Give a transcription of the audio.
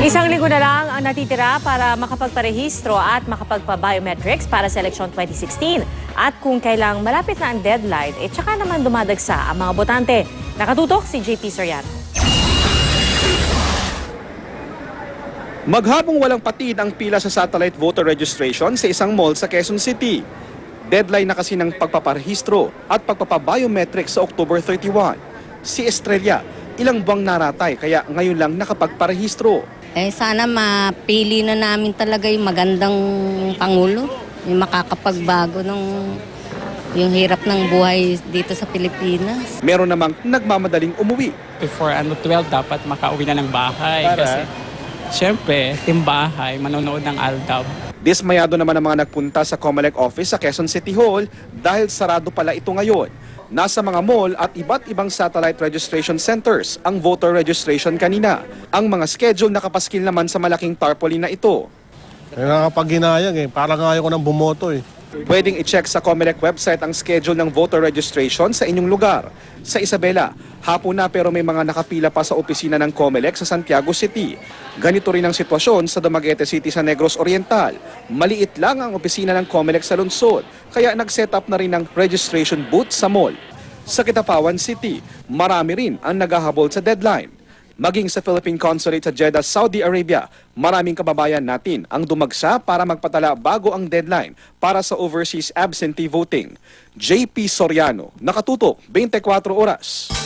Isang linggo na lang ang natitira para makapagparehistro at makapagpa-biometrics para sa eleksyon 2016. At kung kailang malapit na ang deadline, eh tsaka naman dumadagsa ang mga botante. Nakatutok si JP Soriano. Maghapong walang patid ang pila sa satellite voter registration sa isang mall sa Quezon City. Deadline na kasi ng pagpaparehistro at pagpapabiometric sa October 31. Si Estrella, ilang buwang naratay kaya ngayon lang nakapagparehistro. Eh, sana mapili na namin talaga yung magandang Pangulo. Yung makakapagbago ng yung hirap ng buhay dito sa Pilipinas. Meron namang nagmamadaling umuwi. before ano 12 dapat makauwi na ng bahay Para? kasi syempre timbahay manonood ng Aldab Dismayado naman ang mga nagpunta sa COMELEC office sa Quezon City Hall dahil sarado pala ito ngayon. Nasa mga mall at iba't ibang satellite registration centers ang voter registration kanina. Ang mga schedule nakapaskil naman sa malaking tarpaulin na ito. Eh, nakakapaghinayang eh. Parang ayaw ko nang bumoto eh. Pwedeng i-check sa COMELEC website ang schedule ng voter registration sa inyong lugar. Sa Isabela, hapon na pero may mga nakapila pa sa opisina ng COMELEC sa Santiago City. Ganito rin ang sitwasyon sa Dumaguete City sa Negros Oriental. Maliit lang ang opisina ng COMELEC sa lungsod, kaya nag-set up na rin ng registration booth sa mall. Sa Kitapawan City, marami rin ang naghahabol sa deadline. Maging sa Philippine Consulate sa Jeddah, Saudi Arabia, maraming kababayan natin ang dumagsa para magpatala bago ang deadline para sa overseas absentee voting. JP Soriano, nakatutok 24 oras.